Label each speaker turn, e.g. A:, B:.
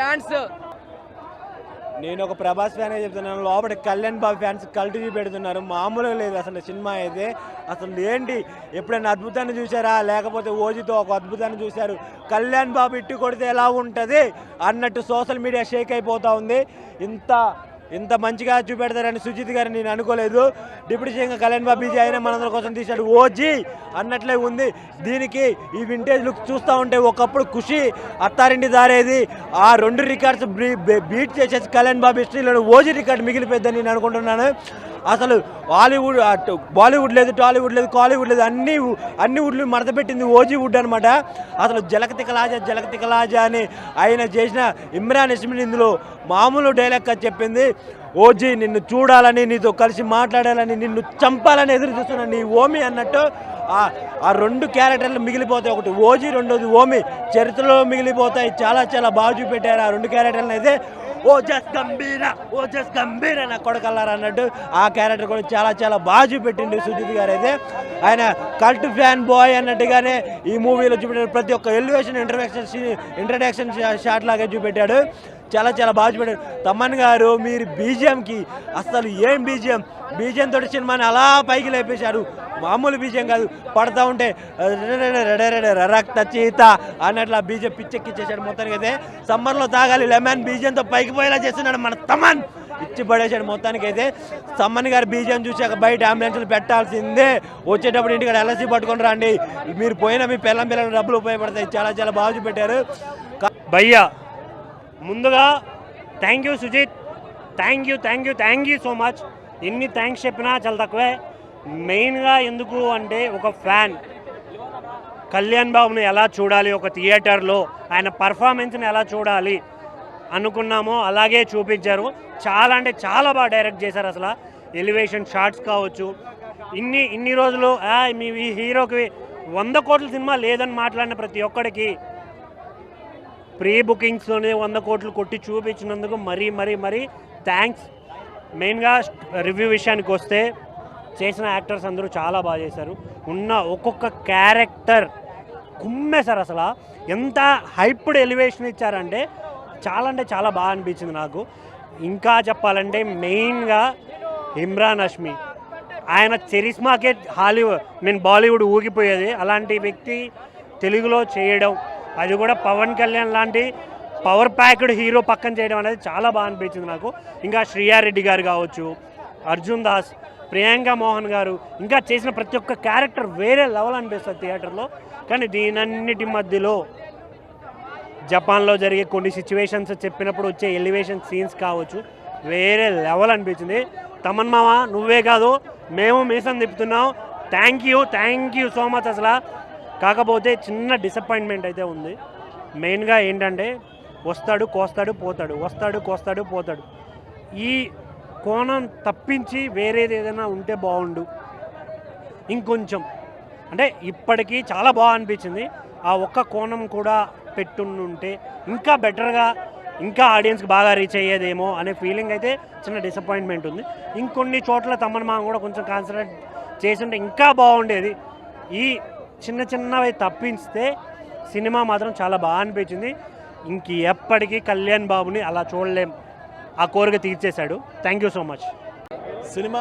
A: Fans.
B: నేను ఒక Prabhas fan చెప్తున్నాను. లోపల కళ్యాణ్ బాబు ఫ్యాన్స్ కల్టీ పెడుతున్నారు మామూలుగా లేదు అసలు సినిమా అయితే. అసలు ఏంటి? ఎప్పుడైనా అద్భుతాన్ని చూసారా లేకపోతే ఓజితో ఒక అద్భుతాన్ని చూశారు. కళ్యాణ్ బాబు ఇట్టు కొడితే ఎలా ఉంటుంది? అన్నట్టు సోషల్ మీడియా షేక్ అయిపోతూ ఉంది. ఇంత ఇంత మంచిగా చూపెడతారని సుజిత్ గారు నేను అనుకోలేదు. డిప్యూటీ సీఎంగా కళ్యాణ్ బాబీజీ అయినా మనందరి కోసం తీశాడు ఓజీ. అన్నట్లే ఉంది. దీనికి ఈ వింటేజ్ లుక్ చూస్తూ ఉంటే ఒకప్పుడు ఖుషి అత్తారింటి దారేది. ఆ రెండు రికార్డ్స్ బీట్ చేసేసి కళ్యాణ్ బాబు హిస్టరీలో ఓజీ రికార్డ్ మిగిలిపోద్దని నేను అనుకుంటున్నాను. అసలు హాలీవుడ్ బాలీవుడ్ లేదు టాలీవుడ్ లేదు కాలీవుడ్ లేదు అన్ని అన్ని వుడ్లు మడతపెట్టింది ఓజీవుడ్ అనమాట అసలు జలకతికలాజా జలకతికలాజా అని ఆయన చేసిన ఇమ్రాన్ ఇస్మిన్ ఇందులో మామూలు డైలాగ్ చెప్పింది ఓజీ నిన్ను చూడాలని నీతో కలిసి మాట్లాడాలని నిన్ను చంపాలని ఎదురు చూస్తున్నాను నీ ఓమి అన్నట్టు ఆ ఆ రెండు క్యారెక్టర్లు మిగిలిపోతాయి. ఒకటి ఓజీ రెండోది ఓమి. చరిత్రలో మిగిలిపోతాయి. చాలా చాలా బాగా చూపెట్టారు ఆ రెండు క్యారెక్టర్లు అయితే. ఓ జస్ గంభీర ఓ జస్ గంభీర నా కొడకల్లారా అన్నట్టు ఆ క్యారెక్టర్ కూడా చాలా చాలా బాగా చూపెట్టిండు సుజిత్ గారు అయితే. ఆయన కల్ట్ ఫ్యాన్ బాయ్ అన్నట్టుగానే ఈ మూవీలో చూపెట్టాడు. ప్రతి ఒక్క ఎలివేషన్ ఇంటర్వెక్షన్ ఇంట్రడక్షన్ షాట్ లాగా చూపెట్టాడు. చాలా చాలా బాగా చూపెట్టారు తమ్మన్ గారు మీరు బీజిఎంకి అసలు ఏం బీజిఎం? బీజిఎం తోటి సినిమాని అలా పైకి లేపేశారు. మామూలు బీజిఎం కాదు. పడతా ఉంటే రక్త చీత అన్నట్లు ఆ బీజం పిచ్చెక్కిచ్చేసాడు మొత్తానికి అయితే. సమ్మర్లో తాగాలి లెమన్ బీజంతో పైకి పోయేలా చేస్తున్నాడు మన తమన్. ఇచ్చి పడేశాడు మొత్తానికి అయితే. సమ్మన్ గారు బీజం చూసాక బయట అంబులెన్స్లు పెట్టాల్సిందే. వచ్చేటప్పుడు ఇంటికి ఎల్ఎస్సీ పట్టుకొని రండి. మీరు పోయినా మీ పిల్లం పిల్లల డబ్బులు ఉపయోగపడతాయి. చాలా చాలా బాగా చూపెట్టారు.
C: భయ్యా ముందుగా thank you Sujith thank you thank you thank you so much ఎన్ని థ్యాంక్స్ చెప్పినా చాలా తక్కువే. మెయిన్గా ఎందుకు అంటే ఒక ఫ్యాన్ కళ్యాణ్ బాబుని ఎలా చూడాలి ఒక థియేటర్లో ఆయన పర్ఫార్మెన్స్ని ఎలా చూడాలి అనుకున్నామో అలాగే చూపించారు. చాలా అంటే చాలా బాగా డైరెక్ట్ చేశారు అసలు. ఎలివేషన్ షార్ట్స్ కావచ్చు. ఇన్ని ఇన్ని రోజులు "ఆ, మీ హీరోకి వంద కోట్ల సినిమా లేదని మాట్లాడిన ప్రతి ఒక్కడికి ప్రీ బుకింగ్స్లోనే వంద కోట్లు కొట్టి చూపించినందుకు మరీ మరీ మరీ థ్యాంక్స్. మెయిన్గా రివ్యూ విషయానికి వస్తే చేసిన యాక్టర్స్ అందరూ చాలా బాగా చేశారు. ఉన్న ఒక్కొక్క క్యారెక్టర్ కుమ్మేశారు అసలు. ఎంత హైప్డ్ ఎలివేషన్ ఇచ్చారంటే చాలా అంటే చాలా బాగా అనిపించింది నాకు. ఇంకా చెప్పాలంటే మెయిన్గా ఇమ్రాన్ హష్మి. ఆయన చెరిస్మాకే హాలీవుడ్ మీన్ బాలీవుడ్ ఊగిపోయేది. అలాంటి వ్యక్తి తెలుగులో చేయడం అది కూడా పవన్ కళ్యాణ్ లాంటి పవర్ ప్యాక్డ్ హీరో పక్కన చేయడం అనేది చాలా బాగా అనిపించింది నాకు. ఇంకా శ్రీయారెడ్డి గారు కావచ్చు అర్జున్ దాస్ ప్రియాంక మోహన్ గారు ఇంకా చేసిన ప్రతి ఒక్క క్యారెక్టర్ వేరే లెవెల్ అనిపిస్తుంది థియేటర్లో కానీ దీనన్నిటి మధ్యలో జపాన్లో జరిగే కొన్ని సిచ్యువేషన్స్ చెప్పినప్పుడు వచ్చే ఎలివేషన్ సీన్స్ కావచ్చు వేరే లెవెల్ అనిపించింది. తమన్ మామ నువ్వే కాదు మేము మీసం తిప్పుతున్నాం. Thank you thank you so much అసలు. కాకపోతే చిన్న డిసప్పాయింట్మెంట్ అయితే ఉంది. మెయిన్గా ఏంటంటే వస్తాడు కోస్తాడు పోతాడు వస్తాడు కోస్తాడు పోతాడు. ఈ కోణం తప్పించి వేరేది ఏదైనా ఉంటే బాగుండు. ఇంకొంచెం. అంటే ఇప్పటికీ చాలా బాగా అనిపించింది. ఆ ఒక్క కోణం కూడా పెట్టుంటే ఇంకా బెటర్గా ఇంకా ఆడియన్స్కి బాగా రీచ్ అయ్యేదేమో అనే ఫీలింగ్ అయితే చిన్న డిసప్పాయింట్మెంట్ ఉంది. ఇంకొన్ని చోట్ల తమ్మని మనం కూడా కొంచెం కాన్సన్ట్రేట్ చేస్తుంటే ఇంకా బాగుండేది. ఈ చిన్న చిన్నవి తప్పిస్తే సినిమా మాత్రం చాలా బాగా అనిపించింది. ఇంక ఎప్పటికీ కళ్యాణ్ బాబుని అలా చూడలేం. ఆ కోరిక తీర్చేశాడు. Thank you so much
B: cinema